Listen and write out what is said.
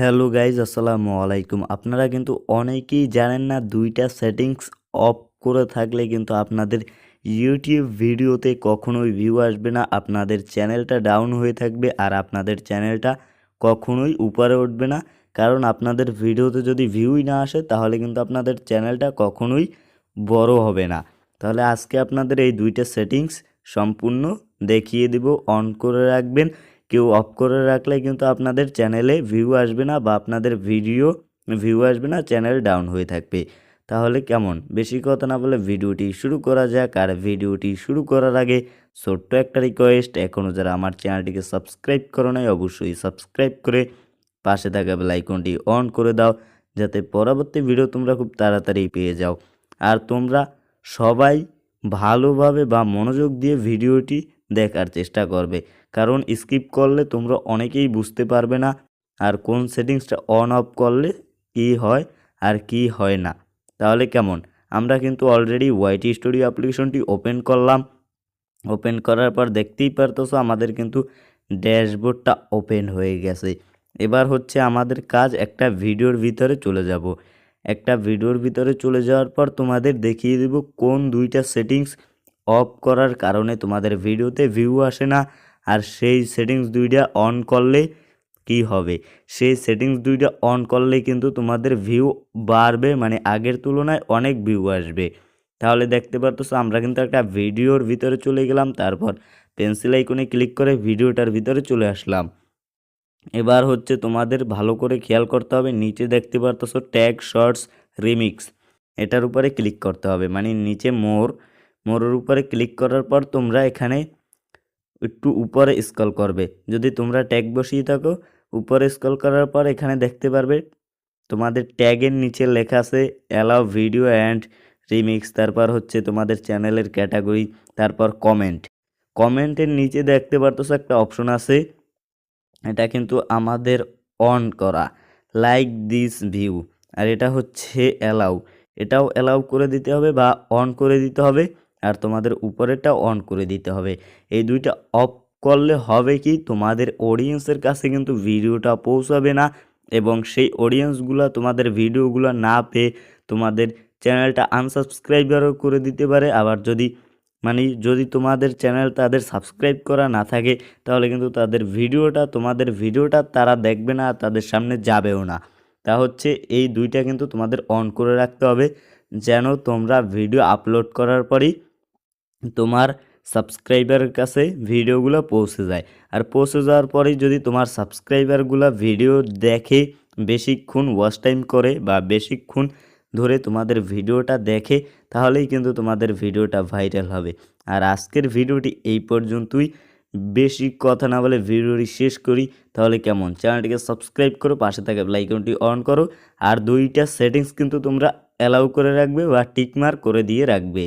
Hello guys, আসসালামু আলাইকুম। আপনারা কিন্তু অনেকেই জানেন না দুইটা সেটিংস অফ করে থাকলে কিন্তু আপনাদের ইউটিউব ভিডিওতে কখনোই ভিউ আসবে না, আপনাদের চ্যানেলটা ডাউন হয়ে থাকবে আর আপনাদের চ্যানেলটা কখনোই উপরে উঠবে না। কারণ আপনাদের ভিডিওতে যদি ভিউই না আসে, তাহলে কিন্তু আপনাদের চ্যানেলটা কখনোই বড় হবে না। তাহলে আজকে আপনাদের এই দুইটা সেটিংস সম্পূর্ণ দেখিয়ে দিব অন করে রাখবেন। কেউ অফ করে রাখলে কিন্তু আপনাদের চ্যানেলে ভিউ আসবে না বা আপনাদের ভিডিও ভিউ আসবে না চ্যানেল ডাউন হয়ে থাকবে। তাহলে কেমন? বেশি কথা না বলে ভিডিওটি শুরু করা যাক। আর ভিডিওটি শুরু করার আগে ছোট্ট একটা রিকোয়েস্ট এখনও যারা আমার চ্যানেলটিকে সাবস্ক্রাইব করো নাই, অবশ্যই সাবস্ক্রাইব করে পাশে থাকা বেলাইকনটি অন করে দাও, যাতে পরবর্তী ভিডিও তোমরা খুব তাড়াতাড়ি পেয়ে যাও। আর তোমরা সবাই ভালোভাবে বা মনোযোগ দিয়ে ভিডিওটি দেখার চেষ্টা করবে। কারণ স্কিপ করলে তোমরা অনেকেই বুঝতে পারবে না আর কোন সেটিংসটা অন অফ করলে কি হয় আর কি হয় না। তাহলে কেমন? আমরা কিন্তু অলরেডি ওয়াইটি স্টুডিও অ্যাপ্লিকেশনটি ওপেন করলাম। ওপেন করার পর দেখতেই পারতেছো আমাদের কিন্তু ড্যাশবোর্ডটা ওপেন হয়ে গেছে। এবার হচ্ছে আমাদের কাজ একটা ভিডিওর ভিতরে চলে যাব। একটা ভিডিওর ভিতরে চলে যাওয়ার পর তোমাদের দেখিয়ে দেব কোন দুইটা সেটিংস অফ করার কারণে তোমাদের ভিডিওতে ভিউ আসে না। আর সেই সেটিংস দুইটা অন করলে কি হবে? সেই সেটিংস দুইটা অন করলে কিন্তু তোমাদের ভিউ বাড়বে মানে আগের তুলনায় অনেক ভিউ আসবে। তাহলে দেখতে পারতেছো, আমরা কিন্তু একটা ভিডিওর ভিতরে চলে গেলাম, তারপর পেন্সিল আইকনে ক্লিক করে ভিডিওটার ভিতরে চলে আসলাম। এবার হচ্ছে তোমাদের ভালো করে খেয়াল করতে হবে, নিচে দেখতে পারতেছো ট্যাগ শর্টস রিমিক্স এটার উপরে ক্লিক করতে হবে মানে নিচে মোর মোরের উপরে ক্লিক করার পর তোমরা এখানে একটু উপরে স্ক্রল করবে। যদি তোমরা ট্যাগ বসিয়ে থাকো, উপরে স্ক্রল করার পর এখানে দেখতে পারবে তোমাদের ট্যাগের নিচে লেখা আছে অ্যালাউ ভিডিও অ্যান্ড রিমিক্স তারপর হচ্ছে তোমাদের চ্যানেলের ক্যাটাগরি তারপর কমেন্ট কমেন্টের নিচে দেখতে পারতেছো একটা অপশন আছে, এটা কিন্তু আমাদের অন করা। লাইক দিস ভিউ আর এটা হচ্ছে অ্যালাউ এটাও অ্যালাউ করে দিতে হবে বা অন করে দিতে হবে। আর তোমাদের উপরেরটা অন করে দিতে হবে। এই দুইটা অফ করলে হবে কি, তোমাদের অডিয়েন্সের কাছে কিন্তু ভিডিওটা পৌঁছাবে না এবং সেই অডিয়েন্সগুলো তোমাদের ভিডিওগুলো না পেয়ে তোমাদের চ্যানেলটা আনসাবস্ক্রাইবারও করে দিতে পারে। আবার যদি মানে যদি তোমাদের চ্যানেল তাদের সাবস্ক্রাইব করা না থাকে, তাহলে কিন্তু তাদের ভিডিওটা, তোমাদের ভিডিওটা তারা দেখবে না তাদের সামনে যাবেও না। তা হচ্ছে এই দুইটা কিন্তু তোমাদের অন করে রাখতে হবে, যেন তোমরা ভিডিও আপলোড করার পরই তোমার সাবস্ক্রাইবারের কাছে ভিডিওগুলো পৌঁছে যায়। আর পৌঁছে যাওয়ার পরেই যদি তোমার সাবস্ক্রাইবারগুলো ভিডিও দেখে বেশিক্ষণ ওয়াচ টাইম করে বা বেশিক্ষণ ধরে তোমাদের ভিডিওটা দেখে, তাহলেই কিন্তু তোমাদের ভিডিওটা ভাইরাল হবে। আর আজকের ভিডিওটি এই পর্যন্তই। বেশি কথা না বলে ভিডিওটি শেষ করি। তাহলে কেমন? চ্যানেলটিকে সাবস্ক্রাইব করো, পাশে থাকা লাইকনটি অন করো। আর দুইটা সেটিংস কিন্তু তোমরা অ্যালাউ করে রাখবে বা টিকমার্ক করে দিয়ে রাখবে।